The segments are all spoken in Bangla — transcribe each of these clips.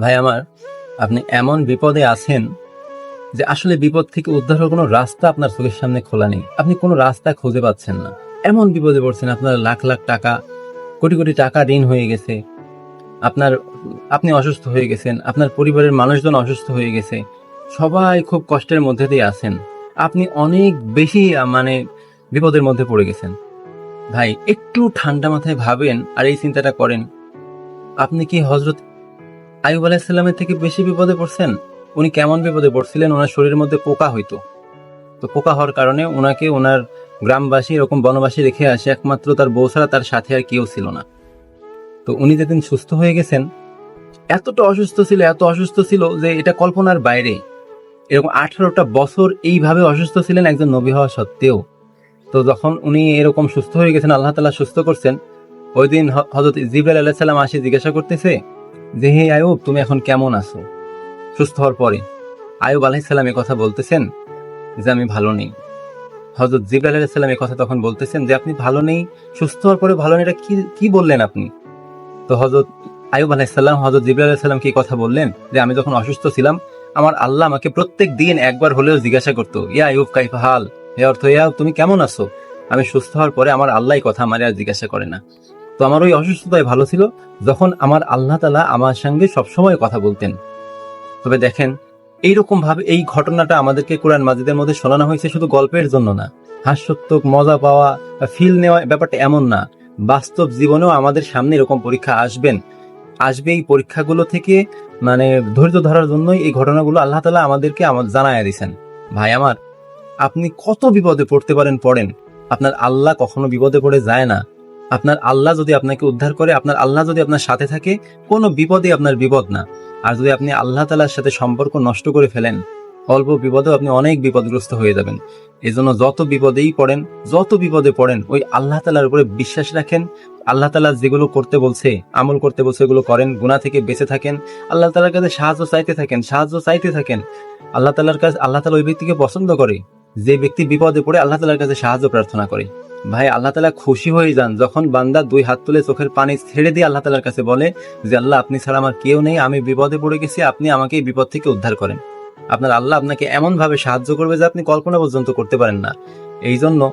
ভাই আমার, আপনি এমন বিপদে আছেন যে আসলে বিপদ থেকে উদ্ধার হওয়ার কোনো রাস্তা আপনার চোখের সামনে খোলা নেই। আপনি কোনো রাস্তা খুঁজে পাচ্ছেন না। এমন বিপদে পড়ছেন আপনার লাখ লাখ টাকা, কোটি কোটি টাকা ঋণ হয়ে গেছে। আপনার, আপনি অসুস্থ হয়ে গেছেন, আপনার পরিবারের মানুষজন অসুস্থ হয়ে গেছে। সবাই খুব কষ্টের মধ্যে দিয়ে আছেন। আপনি অনেক বেশি মানে বিপদের মধ্যে পড়ে গেছেন। ভাই, একটু ঠান্ডা মাথায় ভাবেন আর এই চিন্তাটা করেন। আপনি কি হজরত আয়ুব আলাহিসাল্লামের থেকে বেশি বিপদে পড়ছেন? উনি কেমন বিপদে পড়ছিলেন? ওনার শরীরের মধ্যে পোকা হইতো। তো পোকা হওয়ার কারণে ওনাকে ওনার গ্রামবাসী এরকম বনবাসী রেখে আসে, একমাত্র তার বউ ছাড়া তার সাথে আর কেউ ছিল না। তো উনি যেদিন সুস্থ হয়ে গেছেন, এতটা অসুস্থ ছিল, এত অসুস্থ ছিল যে এটা কল্পনার বাইরে। এরকম আঠারোটা বছর এইভাবে অসুস্থ ছিলেন একজন নবী হওয়া সত্ত্বেও। তো যখন উনি এরকম সুস্থ হয়ে গেছেন, আল্লাহ তালা সুস্থ করছেন, ওই দিন হজরত জিব্রাইল আলাহ সাল্লাম আসে জিজ্ঞাসা করতেছে যে, হে আয়ুব তুমি এখন কেমন আছো? সুস্থ হওয়ার পরে আয়ুব আলাইসাল্লাম এ কথা বলতেছেন যে, আমি ভালো নেই। হজরত জিব্রাইল আলাহ সাল্লাম কথা তখন বলতেছেন যে, আপনি ভালো নেই, সুস্থ হওয়ার পরে ভালো নেই, এটা কি কি বললেন আপনি? তো হজরত আয়ুব আলাইসাল্লাম হজরত জিব্রাইল আলাহ সাল্লাম কি কথা বললেন যে, আমি যখন অসুস্থ ছিলাম, আমার আল্লাহ আমাকে প্রত্যেক দিন একবার হলেও জিজ্ঞাসা করতো, ইয়া আয়ুব কাইফা হাল হে অর্থ, ইয়া তুমি কেমন আছো? আমি সুস্থ হওয়ার পরে আমার আল্লাহ কথা আমার আর জিজ্ঞাসা করে না। তো আমার ওই অসুস্থতায় ভালো ছিল যখন আমার আল্লাহ তালা আমার সঙ্গে সবসময় কথা বলতেন। তবে দেখেন এইরকম ভাবে এই ঘটনাটা আমাদেরকে কোরআন মাজিদের মধ্যে শোনানো হয়েছে শুধু গল্পের জন্য না। হাস্যোত্তক মজা পাওয়া ফিল নেওয়া ব্যাপারটা এমন না। বাস্তব জীবনেও আমাদের সামনে এরকম পরীক্ষা আসবেন। আসবে এই পরীক্ষাগুলো থেকে মানে ধৈর্য ধরার জন্যই এই ঘটনাগুলো আল্লাহ তালা আমাদেরকে আমার জানায় দিয়েছেন। ভাই আমার, আপনি কত বিপদে পড়তে পারেন, পড়েন। আপনার আল্লাহ কখনো বিপদে পড়ে যায় না। আপনার আল্লাহ যদি আপনাকে উদ্ধার করে, আপনার আল্লাহ যদি আপনার সাথে থাকে, কোনো বিপদে আপনার বিপদ না। আর যদি আপনি আল্লাহ তালার সাথে সম্পর্ক নষ্ট করে ফেলেন, অল্প বিপদেও আপনি অনেক বিপদগ্রস্ত হয়ে যাবেন। এজন্য যত বিপদেই পড়েন, যত বিপদে পড়েন, ওই আল্লাহ তালার উপরে বিশ্বাস রাখেন। আল্লাহ তালা যেগুলো করতে বলছে, আমল করতে বলছে এগুলো করেন গুণা থেকে বেঁচে থাকেন। আল্লাহ তালার কাছে সাহায্য চাইতে থাকেন, সাহায্য চাইতে থাকেন। আল্লাহ তালার কাছে, আল্লাহ তালা ওই ব্যক্তিকে পছন্দ করে। যে ব্যক্তি বিপদে পড়ে, আল্লাহ তালার কাছে সাহায্য প্রার্থনা করে। ভাই, আল্লাহ তালা খুশি হয়ে যান। যখন বান্দা দুই হাত তুলে চোখের পানি ছেড়ে দিয়ে আল্লাহ তালার কাছে বলে যে, আল্লাহ, আপনি ছাড়া আমার কেউ নেই, আমি বিপদে পড়ে গেছি, আপনি আমাকে এই বিপদ থেকে উদ্ধার করেন। আপনার আল্লাহ আপনাকে এমন ভাবে সাহায্য করবে যে, আপনি কল্পনা পর্যন্ত করতে পারেন না। এই জন্য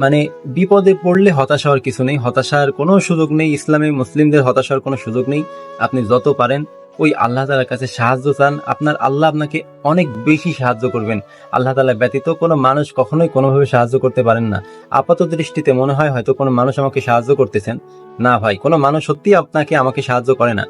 মানে বিপদে পড়লে হতাশা হওয়ার কিছু নেই। হতাশার কোনো সুযোগ নেই। ইসলামে মুসলিমদের হতাশার কোনো সুযোগ নেই। আপনি যত পারেন ওই আল্লাহ তালার কাছে সাহায্য চান। আপনার আল্লাহ আপনাকে অনেক বেশি সাহায্য করবেন। আল্লাহ তালা ব্যতীত কোনো মানুষ কখনোই কোনোভাবে সাহায্য করতে পারেন না। আপাত দৃষ্টিতে মনে হয় হয়তো কোনো মানুষ আমাকে সাহায্য করতেছেন। না ভাই, কোনো মানুষ সত্যি আপনাকে আমাকে সাহায্য করে না।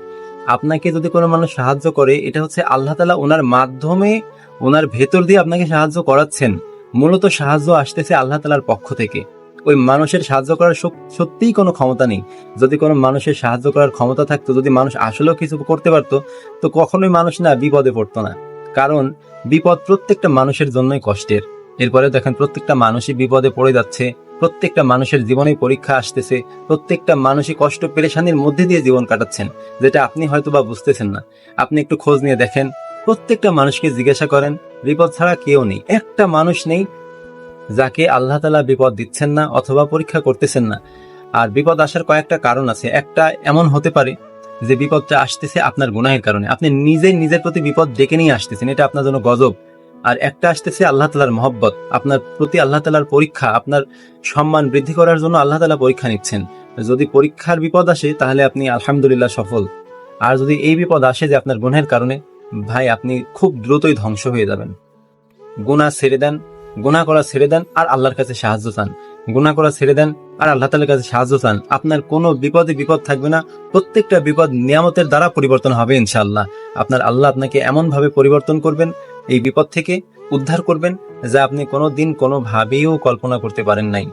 আপনাকে যদি কোনো মানুষ সাহায্য করে, এটা হচ্ছে আল্লাহ তালা ওনার মাধ্যমে ওনার ভেতর দিয়ে আপনাকে সাহায্য করাচ্ছেন। মূলত সাহায্য আসতেছে আল্লাহ তালার পক্ষ থেকে। ওই মানুষের সাহায্য করার সত্যিই কোনো ক্ষমতা নেই। যদি কোনো মানুষের সাহায্য করার ক্ষমতা থাকতো, যদি মানুষ আসলেও কিছু করতে পারতো, তো কখনোই মানুষ না বিপদে পড়তো না। কারণ বিপদ প্রত্যেকটা মানুষের জন্যই কষ্টের। এরপরে দেখেন, প্রত্যেকটা মানুষই বিপদে পড়ে যাচ্ছে, প্রত্যেকটা মানুষের জীবনে পরীক্ষা আসতেছে, প্রত্যেকটা মানুষই কষ্ট, পেরেশানির মধ্যে দিয়ে জীবন কাটাচ্ছেন, যেটা আপনি হয়তো বা বুঝতেছেন না। আপনি একটু খোঁজ নিয়ে দেখেন, প্রত্যেকটা মানুষকে জিজ্ঞাসা করেন, বিপদ ছাড়া কেউ নেই। একটা মানুষ নেই যাকে আল্লাহ তালা বিপদ দিচ্ছেন না অথবা পরীক্ষা করতেছেন না। আর বিপদ আসার কয়েকটা কারণ আছে। একটা এমন হতে পারে যে বিপদটা আসতেছে আপনার গুনাহের কারণে। আপনি নিজে নিজের প্রতি বিপদ ডেকে নিয়ে আসতেছেন, এটা আপনার জন্য গজব। আর একটা আসতেছে আল্লাহ তালার মহব্বত। আপনার প্রতি আল্লাহ তালার পরীক্ষা, আপনার সম্মান বৃদ্ধি করার জন্য আল্লাহ তালা পরীক্ষা নিচ্ছেন। যদি পরীক্ষার বিপদ আসে, তাহলে আপনি আলহামদুলিল্লাহ সফল। আর যদি এই বিপদ আসে যে আপনার গুণের কারণে, ভাই আপনি খুব দ্রুতই ধ্বংস হয়ে যাবেন। গুণা ছেড়ে দেন গুণা করা ছেড়ে দেন আর আল্লাহর কাছে সাহায্য চান। গুণা করা ছেড়ে দেন আর আল্লাহ তালের কাছে সাহায্য চান। আপনার কোনো বিপদে বিপদ থাকবে না। প্রত্যেকটা বিপদ নিয়ামতের দ্বারা পরিবর্তন হবে ইনশাল্লাহ আপনার আল্লাহ আপনাকে এমনভাবে পরিবর্তন করবেন, এই বিপদ থেকে উদ্ধার করবেন, যা আপনি কোনো দিন কোনোভাবেও কল্পনা করতে পারেন নাই।